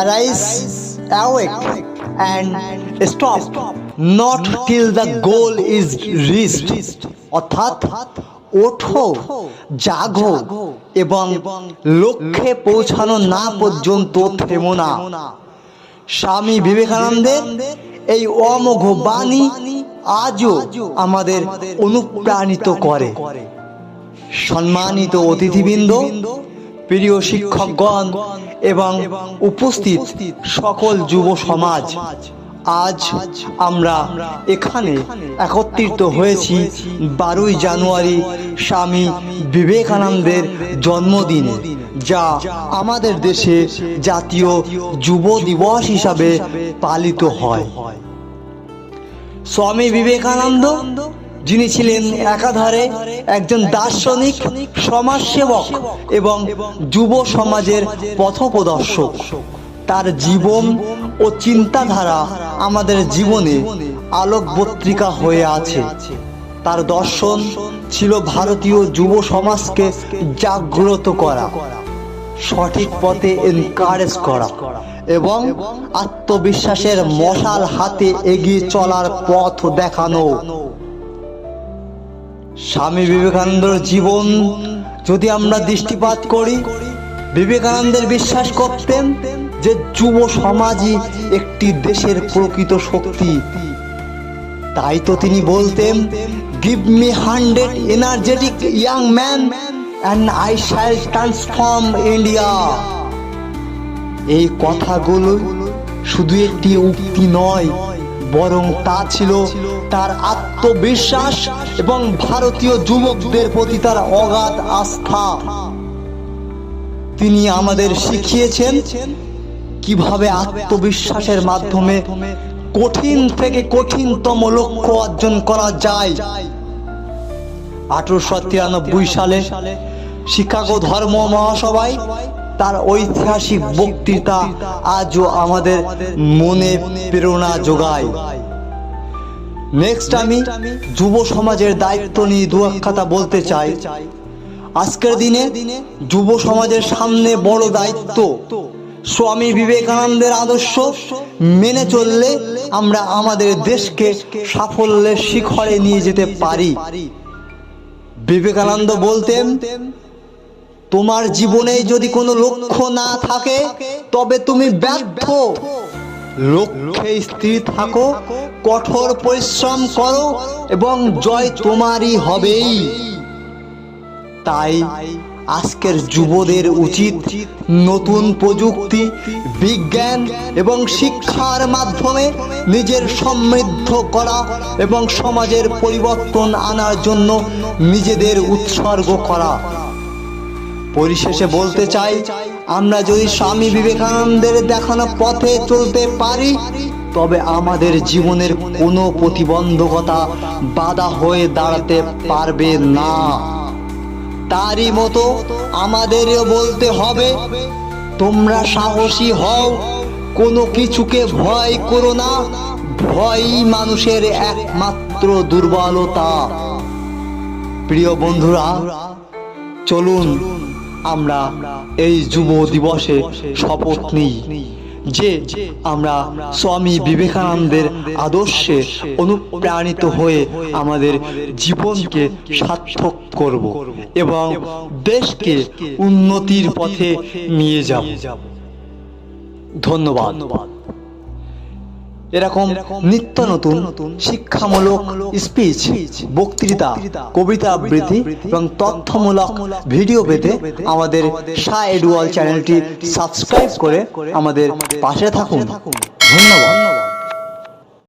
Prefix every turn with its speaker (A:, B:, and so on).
A: arise, awake, and stop, not till the goal is reached. অর্থাৎ ওঠো জাগো এবং লক্ষ্যে পৌঁছানো না পর্যন্ত থেমো না। স্বামী বিবেকানন্দের এই অমোঘ বাণী আজও আমাদের অনুপ্রাণিত করে। সম্মানিত অতিথিবৃন্দ প্রিয় শিক্ষকগণ এবং উপস্থিত সকল যুব সমাজ, আজ আমরা এখানে একত্রিত হয়েছি বারোই জানুয়ারি স্বামী বিবেকানন্দের জন্মদিনে, যা আমাদের দেশে জাতীয় যুব দিবস হিসাবে পালিত হয়। স্বামী বিবেকানন্দ যিনি ছিলেন একাধারে একজন দার্শনিক, সমাজসেবক এবং যুব সমাজের পথপ্রদর্শক। তার জীবন ও চিন্তাধারা আমাদের জীবনে আলোকবর্তিকা হয়ে আছে। তার দর্শন ছিল ভারতীয় যুব সমাজকে জাগ্রত করা, সঠিক পথে এনকারেজ করা এবং আত্মবিশ্বাসের মশাল হাতে এগিয়ে চলার পথ দেখানো। স্বামী বিবেকানন্দর জীবন যদি আমরা দৃষ্টিপাত করি, বিবেকানন্দের বিশ্বাস করতেন যে যুব সমাজই একটি দেশের প্রকৃত শক্তি। তাই তো তিনি বলতেন give me hundred energetic young man and I shall transform India এই কথাগুলো শুধু একটি উক্তি নয় বরং তা ছিল তার আত্মবিশ্বাস এবং ভারতীয় যুবকদের প্রতি তার অগাধ আস্থা। তিনি আমাদের শিখিয়েছেন কীভাবে আত্মবিশ্বাসের মাধ্যমে কঠিন থেকে কঠিনতম লক্ষ্য অর্জন করা যায়। আঠারোশো তিরানব্বই সালে শিকাগো ধর্ম মহাসভায় তার ঐতিহাসিক বক্তৃতা আজও আমাদের মনে প্রেরণা যোগায়। নেক্সট আমি যুব সমাজের দায়িত্ব নিয়ে দু এক কথা বলতে চাই। আজকের দিনে যুব সমাজের সামনে বড় দায়িত্ব। স্বামী বিবেকানন্দের আদর্শ মেনে চললে আমরা আমাদের দেশকে সাফল্যের শিখরে নিয়ে যেতে পারি। বিবেকানন্দ বলতেন তোমার জীবনে যদি কোনো লক্ষ্য না থাকে, তবে তুমি ব্যর্থ। লক্ষ্যে স্থির থাকো, কঠোর পরিশ্রম করো এবং জয় তোমারই হবেই। তাই আজকের যুবদের উচিত নতুন প্রযুক্তি, বিজ্ঞান এবং শিক্ষার মাধ্যমে নিজের সমৃদ্ধ করা এবং সমাজের পরিবর্তন আনার জন্য নিজেদের উৎসর্গ করা। পরিশেষে বলতে চাই, আমরা যদি স্বামী বিবেকানন্দের দেখানো পথে চলতে পারি, তবে আমাদের জীবনের কোনো প্রতিবন্ধকতা বাধা হয়ে দাঁড়াতে পারবে না। তারই মতো আমাদেরও বলতে হবে, তোমরা সাহসী হও, কোনো কিছুকে ভয় করো না, ভয়ই মানুষের একমাত্র দুর্বলতা। প্রিয় বন্ধুরা, চলুন আমরা এই যুব দিবসে শপথ নিই। যে আমরা স্বামী বিবেকানন্দের আদর্শে অনুপ্রাণিত হয়ে আমাদের জীবনকে সার্থক করব এবং দেশকে উন্নতির পথে নিয়ে যাব। ধন্যবাদ। এরকম নিত্য নতুন শিক্ষামূলক স্পিচ বক্তৃতা, কবিতা আবৃত্তি এবং তথ্যমূলক ভিডিও পেতে আমাদের শাহ এডুয়াল চ্যানেলটি সাবস্ক্রাইব করে আমাদের পাশে থাকুন। ধন্যবাদ।